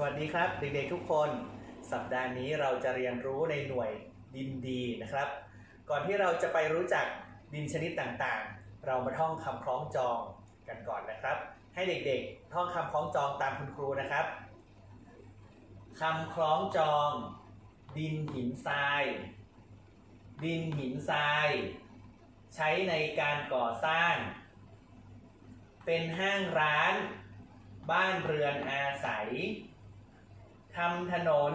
สวัสดีครับเด็กๆทุกคน สัปดาห์นี้เราจะเรียนรู้ในหน่วยดินดีนะครับ ก่อนที่เราจะไปรู้จักดินชนิดต่างๆ เรามาท่องคำคล้องจองกันก่อนนะครับ ให้เด็กๆท่องคำคล้องจองตามคุณครูนะครับคำคล้องจอง ดินหินทราย ดินหินทราย ใช้ในการก่อสร้าง เป็นห้างร้าน บ้านเรือนอาศัย ทำถนน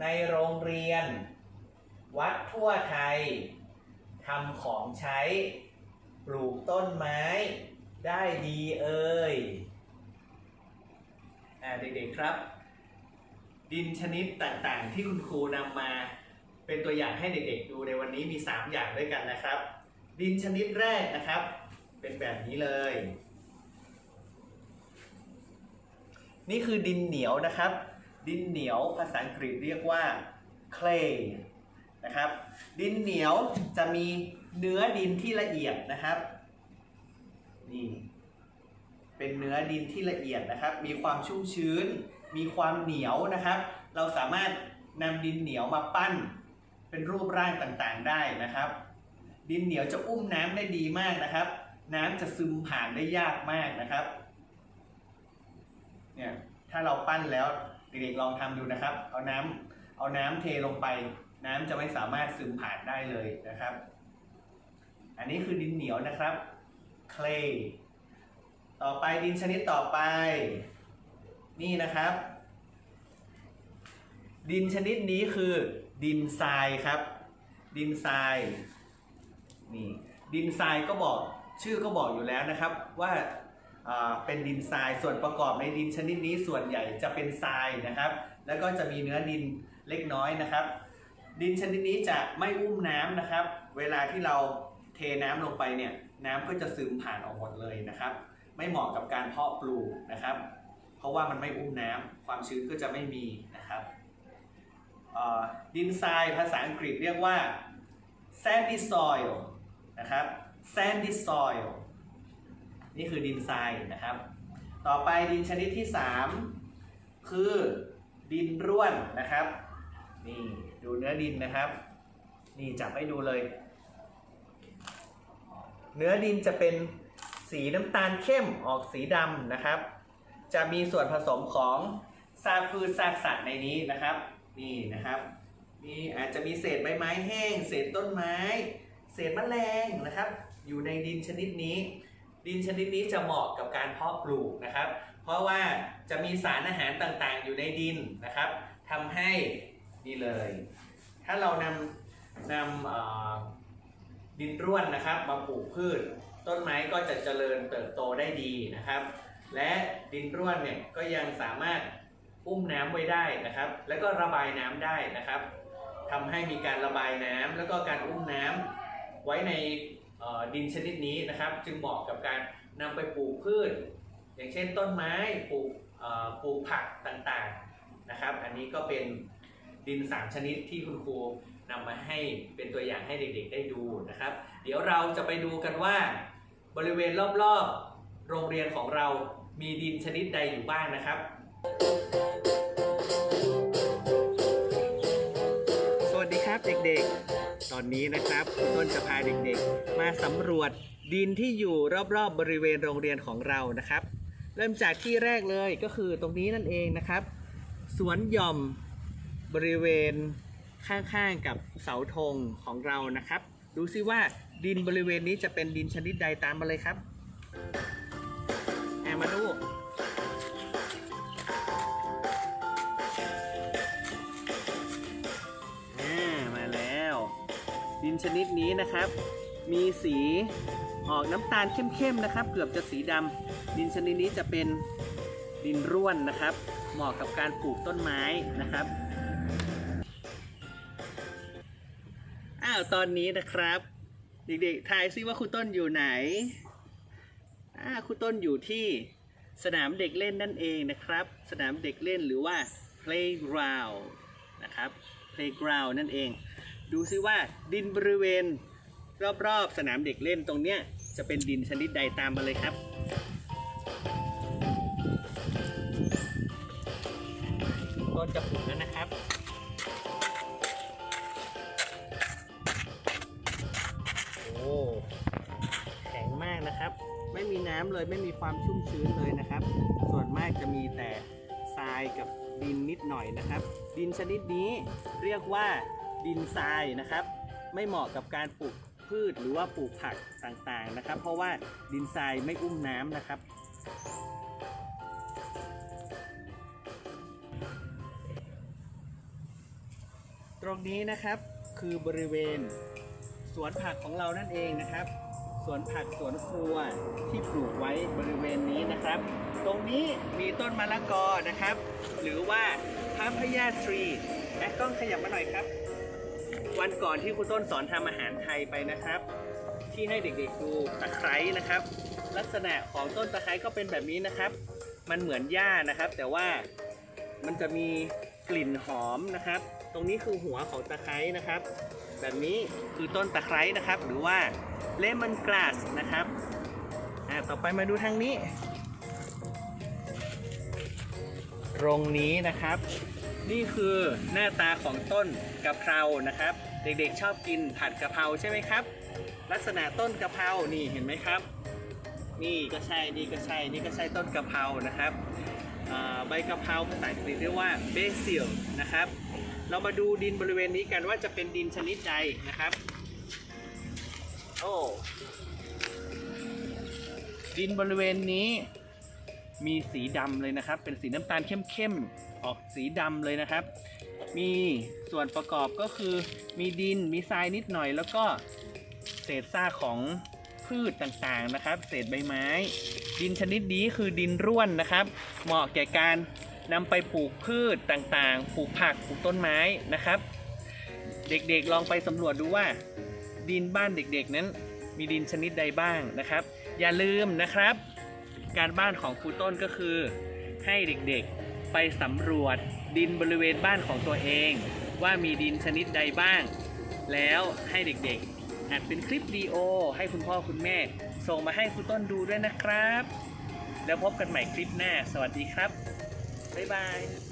ในโรงเรียน วัดทั่วไทยทำของใช้ ปลูกต้นไม้ได้ดีเอ่ยเด็กๆครับ ดินชนิดต่างๆ ที่คุณครูนำมาเป็นตัวอย่างให้เด็กๆดูในวันนี้มี 3 อย่างด้วยกันนะครับ ดินชนิดแรกนะครับ เป็นแบบนี้เลย นี่คือดินเหนียวนะครับ ดินเหนียวภาษาอังกฤษเรียกว่า clay นะครับ ดินเหนียวจะมีเนื้อดินที่ละเอียดนะครับนี่เป็นเนื้อดินที่ละเอียดนะครับ มีความชุ่มชื้น มีความเหนียวนะครับ เราสามารถนำดินเหนียวมาปั้น เป็นรูปร่างต่างๆได้นะครับ ดินเหนียวจะอุ้มน้ำได้ดีมากนะครับ น้ำจะซึมผ่านได้ยากมากนะครับเนี่ยถ้าเราปั้นแล้ว เด็กๆลองทำดูนะครับ เอาน้ำเอาน้ำเทลงไป น้ำจะไม่สามารถซึมผ่านได้เลยนะครับ อันนี้คือดินเหนียวนะครับ clay ต่อไปดินชนิดต่อไป นี่นะครับ ดินชนิดนี้คือดินทรายครับ ดินทรายนี่ดินทรายก็บอกชื่อก็บอกอยู่แล้วนะครับว่า เป็นดินทรายส่วนประกอบในดินชนิดนี้ส่วนใหญ่จะเป็นทรายนะครับ แล้วก็จะมีเนื้อดินเล็กน้อยนะครับ ดินชนิดนี้จะไม่อุ้มน้ำนะครับ เวลาที่เราเทน้ำลงไปเนี่ยน้ำก็จะซึมผ่านออกหมดเลยนะครับ ไม่เหมาะกับการเพาะปลูกนะครับ เพราะว่ามันไม่อุ้มน้ำความชื้นก็จะไม่มีนะครับดินทรายภาษาอังกฤษเรียกว่า sandy soil นะครับ sandy soil นี่คือดินทรายนะครับ ต่อไปดินชนิดที่ 3 คือดินร่วนนะครับ นี่ดูเนื้อดินนะครับ นี่จับให้ดูเลย เนื้อดินจะเป็นสีน้ำตาลเข้มออกสีดำนะครับ จะมีส่วนผสมของซากพืชซากสัตว์ในนี้นะครับ นี่นะครับมีอาจจะมีเศษใบไม้แห้ง เศษต้นไม้ เศษแมลงนะครับ อยู่ในดินชนิดนี้ ดินชนิดนี้จะเหมาะกับการเพาะปลูกนะครับ เพราะว่าจะมีสารอาหารต่างๆ อยู่ในดินนะครับทำให้นี่เลย ถ้าเรานำนำดินร่วนนะครับ มาปลูกพืช ต้นไม้ก็จะเจริญเติบโตได้ดีนะครับ และดินร่วนเนี่ยก็ยังสามารถอุ้มน้ำไว้ได้นะครับ แล้วก็ระบายน้ำได้นะครับทำให้มีการระบายน้ำแล้วก็การอุ้มน้ำไว้ใน ดินชนิดนี้นะครับจึงเหมาะกับการนำไปปลูกพืช อย่างเช่นต้นไม้ปลูกปลูกผักต่างๆนะครับ อันนี้ก็เป็นดินสามชนิดที่คุณครูนำมาให้เป็นตัวอย่างให้เด็กๆได้ดูนะครับ เดี๋ยวเราจะไปดูกันว่า บริเวณรอบๆ โรงเรียนของเรามีดินชนิดใดอยู่บ้างนะครับ อนนี้นะครับต้นจะพาเด็กๆ มาสำรวจดินที่อยู่รอบๆบริเวณโรงเรียนของเรานะครับ เริ่มจากที่แรกเลยก็คือตรงนี้นั่นเองนะครับ สวนหย่อมบริเวณข้างๆกับเสาธงของเรานะครับ ดูซิว่าดินบริเวณนี้จะเป็นดินชนิดใดตามมาเลยครับแอมาดู ดินชนิดนี้นะครับ มีสีออกน้ำตาลเข้มๆนะครับ เกือบจะสีดำดินชนิดนี้จะเป็นดินร่วนนะครับ เหมาะกับการปลูกต้นไม้นะครับอ้าวตอนนี้นะครับ เด็กๆทายซิว่าครูต้นอยู่ไหนอ่าครูต้นอยู่ที่สนามเด็กเล่นนั่นเองนะครับ สนามเด็กเล่นหรือว่า playground นะครับ playground นั่นเอง ดูซิว่าดินบริเวณ รอบๆ สนามเด็กเล่นตรงเนี้ยจะเป็นดินชนิดใดตามมาเลยครับ ต้นจะผุแล้วนะครับโอ้แข็งมากนะครับ ไม่มีน้ำเลยไม่มีความชุ่มชื้นเลยนะครับ ส่วนมากจะมีแต่ทรายกับดินนิดหน่อยนะครับ ดินชนิดนี้เรียกว่า ดินทรายนะครับ ไม่เหมาะกับการปลูกพืชหรือว่าปลูกผักต่างๆนะครับ เพราะว่าดินทรายไม่อุ้มน้ำนะครับ ตรงนี้นะครับคือบริเวณสวนผักของเรานั่นเองนะครับ สวนผักสวนครัวที่ปลูกไว้บริเวณนี้นะครับ ตรงนี้มีต้นมะละกอนะครับ หรือว่าพัพยาทรีแม่กล้องขยับมาหน่อยครับ วันก่อนที่คุณต้นสอนทำอาหารไทยไปนะครับ ที่ให้เด็กๆดูตะไคร้นะครับ ลักษณะของต้นตะไคร้ก็เป็นแบบนี้นะครับ มันเหมือนหญ้านะครับ แต่ว่ามันจะมีกลิ่นหอมนะครับ ตรงนี้คือหัวของตะไคร้นะครับ แบบนี้คือต้นตะไคร้นะครับ หรือว่าเลมอนกราสนะครับอ่าต่อไปมาดูทางนี้ ตรงนี้นะครับ นี่คือหน้าตาของต้นกะเพรานะครับ เด็กๆชอบกินผัดกะเพราใช่ไหมครับ ลักษณะต้นกะเพรานี่เห็นไหมครับ นี่ก็ใช่นี่ก็ใช่นี่ก็ใช่ต้นกะเพรานะครับใบกะเพราภาษาอังกฤษเรียกว่าเบซิลนะครับ เรามาดูดินบริเวณนี้กันว่าจะเป็นดินชนิดใดนะครับโอ้ดินบริเวณนี้มีสีดำเลยนะครับ เป็นสีน้ำตาลเข้มๆออกสีดำเลยนะครับ มีส่วนประกอบก็คือมีดินมีทรายนิดหน่อย แล้วก็เศษซากของพืชต่างๆนะครับ เศษใบไม้ ดินชนิดนี้คือดินร่วนนะครับ เหมาะแก่การนำไปปลูกพืชต่างๆ ปลูกผักปลูกต้นไม้นะครับ เด็กๆลองไปสำรวจดูว่า ดินบ้านเด็กๆ นั้น มีดินชนิดใดบ้างนะครับ อย่าลืมนะครับ การบ้านของครูต้นก็คือ ให้เด็กๆไปสำรวจ ดินบริเวณบ้านของตัวเอง ว่ามีดินชนิดใดบ้าง แล้วให้เด็กๆอัดเป็นคลิปวิดีโอ ให้คุณพ่อคุณแม่ ส่งมาให้ครูต้นดูด้วยนะครับ แล้วพบกันใหม่คลิปหน้า สวัสดีครับ บ๊ายบาย